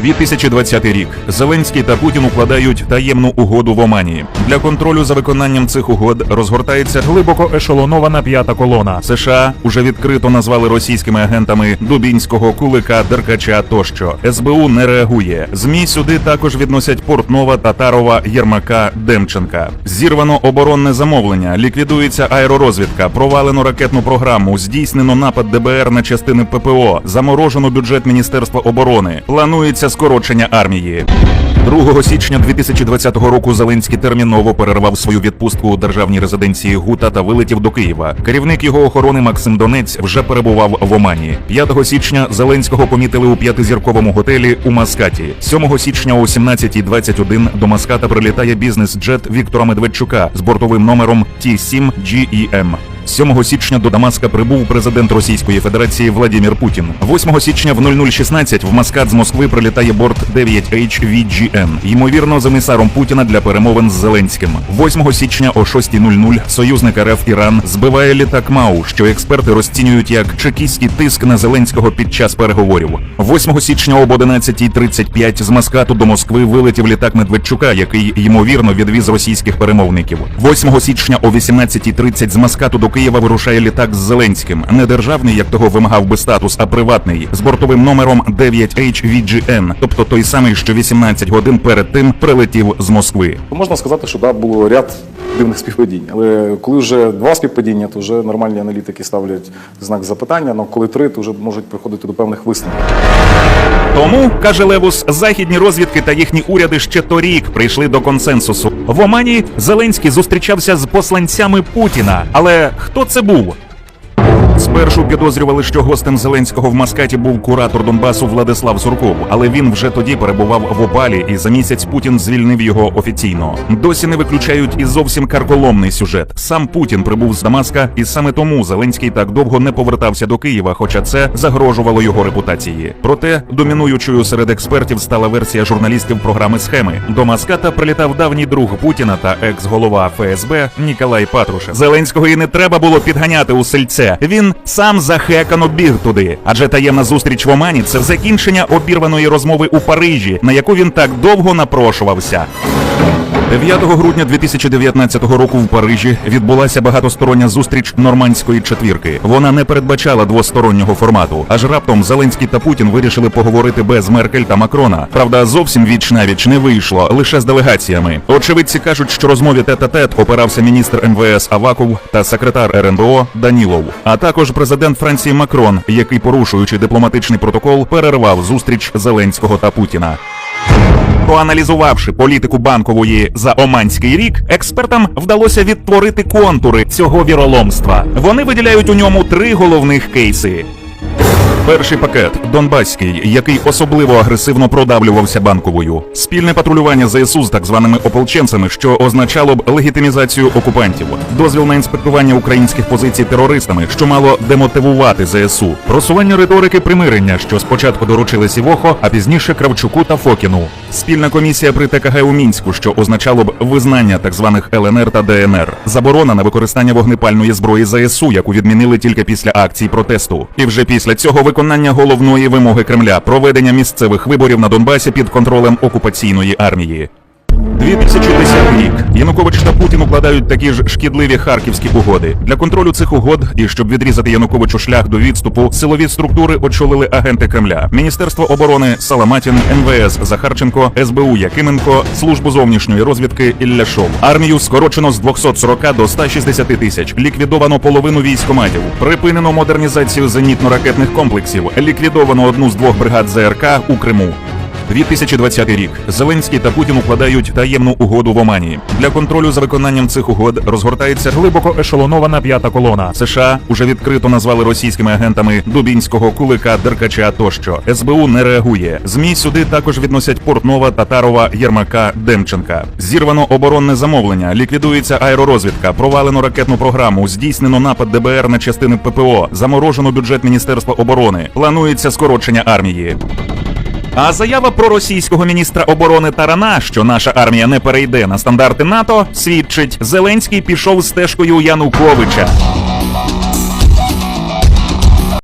2020 рік Зеленський та Путін укладають таємну угоду в Омані. Для контролю за виконанням цих угод розгортається глибоко ешелонована п'ята колона. США уже відкрито назвали російськими агентами Дубінського, Кулика, Деркача тощо. СБУ не реагує. Змі сюди також відносять Портнова, Татарова, Єрмака, Демченка. Зірвано оборонне замовлення, ліквідується аеророзвідка, провалено ракетну програму, здійснено напад ДБР на частини ППО, заморожено бюджет Міністерства оборони. Планується скорочення армії. 2 січня 2020 року Зеленський терміново перервав свою відпустку у державній резиденції Гута та вилетів до Києва. Керівник його охорони Максим Донець вже перебував в Омані. 5 січня Зеленського помітили у п'ятизірковому готелі у Маскаті. 7 січня о 17.21 до Маската прилітає бізнес-джет Віктора Медведчука з бортовим номером T7 GEM. 7 січня до Дамаска прибув президент Російської Федерації Владимир Путін. 8 січня в 00.16 в Маскат з Москви прилітає борт 9HVGN, ймовірно, з емісаром Путіна для перемовин з Зеленським. 8 січня о 6.00 союзник РФ Іран збиває літак МАУ, що експерти розцінюють як чекістський тиск на Зеленського під час переговорів. 8 січня об 11.35 з Маскату до Москви вилетів літак Медведчука, який ймовірно відвіз російських перемовників. 8 січня о 18.30 з Маскату до Києва вирушає літак з Зеленським. Не державний, як того вимагав би статус, а приватний з бортовим номером 9HVGN, тобто той самий, що 18 годин перед тим прилетів з Москви. Можна сказати, що да, було ряд дивних співпадінь. Але коли вже два співпадіння, то вже нормальні аналітики ставлять знак запитання. але коли три, то вже можуть приходити до певних висновків. Тому каже Левус, західні розвідки та їхні уряди ще торік прийшли до консенсусу. В Омані Зеленський зустрічався з посланцями Путіна. Але хто це був? Спершу підозрювали, що гостем Зеленського в Маскаті був куратор Донбасу Владислав Сурков, але він вже тоді перебував в опалі, і за місяць Путін звільнив його офіційно. Досі не виключають і зовсім карколомний сюжет. Сам Путін прибув з Дамаска, і саме тому Зеленський так довго не повертався до Києва, хоча це загрожувало його репутації. Проте домінуючою серед експертів стала версія журналістів програми схеми. До Маската прилітав давній друг Путіна та екс-голова ФСБ Ніколай Патрушев. Зеленського і не треба було підганяти у сельце. Він сам захекано біг туди. Адже таємна зустріч в Омані це закінчення обірваної розмови у Парижі, на яку він так довго напрошувався. 9 грудня 2019 року в Парижі відбулася багатостороння зустріч нормандської четвірки. Вона не передбачала двостороннього формату. Аж раптом Зеленський та Путін вирішили поговорити без Меркель та Макрона. Правда, зовсім віч навіч не вийшло, лише з делегаціями. Очевидці кажуть, що розмові тет-а-тет опирався міністр МВС Аваков та секретар РНБО Данілов, а також президент Франції Макрон, який, порушуючи дипломатичний протокол, перервав зустріч Зеленського та Путіна. Проаналізувавши політику банкової за оманський рік, експертам вдалося відтворити контури цього віроломства. Вони виділяють у ньому три головних кейси. Перший пакет Донбаський, який особливо агресивно продавлювався банковою, спільне патрулювання ЗСУ з так званими ополченцями, що означало б легітимізацію окупантів, дозвіл на інспектування українських позицій терористами, що мало демотивувати ЗСУ, просування риторики примирення, що спочатку доручили Сівохо, а пізніше Кравчуку та Фокіну, спільна комісія при ТКГ у мінську, що означало б визнання так званих ЛНР та ДНР, заборона на використання вогнепальної зброї ЗСУ, яку відмінили тільки після акцій протесту, і вже після цього виконання головної вимоги Кремля проведення місцевих виборів на Донбасі під контролем окупаційної армії. 2010 рік Янукович та Путін укладають такі ж шкідливі харківські угоди. Для контролю цих угод і щоб відрізати Януковичу шлях до відступу, силові структури очолили агенти Кремля: Міністерство оборони Саламатін, МВС Захарченко, СБУ Якименко, службу зовнішньої розвідки Ілляшов. Армію скорочено з 240 до 160 тисяч. Ліквідовано половину військоматів. Припинено модернізацію зенітно-ракетних комплексів. Ліквідовано одну з двох бригад ЗРК у Криму. 2020 рік Зеленський та Путін укладають таємну угоду в Омані. Для контролю за виконанням цих угод розгортається Глибоко ешелонована п'ята колона. США уже відкрито назвали російськими агентами Дубінського, Кулика, Деркача тощо. СБУ не реагує. Змі сюди також відносять Портнова, Татарова, Єрмака, Демченка. Зірвано оборонне замовлення, ліквідується аеророзвідка, провалено ракетну програму, здійснено напад ДБР на частини ППО, заморожено бюджет Міністерства оборони. Планується скорочення армії. А заява про російського міністра оборони Тарана, що наша армія не перейде на стандарти НАТО, свідчить, Зеленський пішов стежкою Януковича.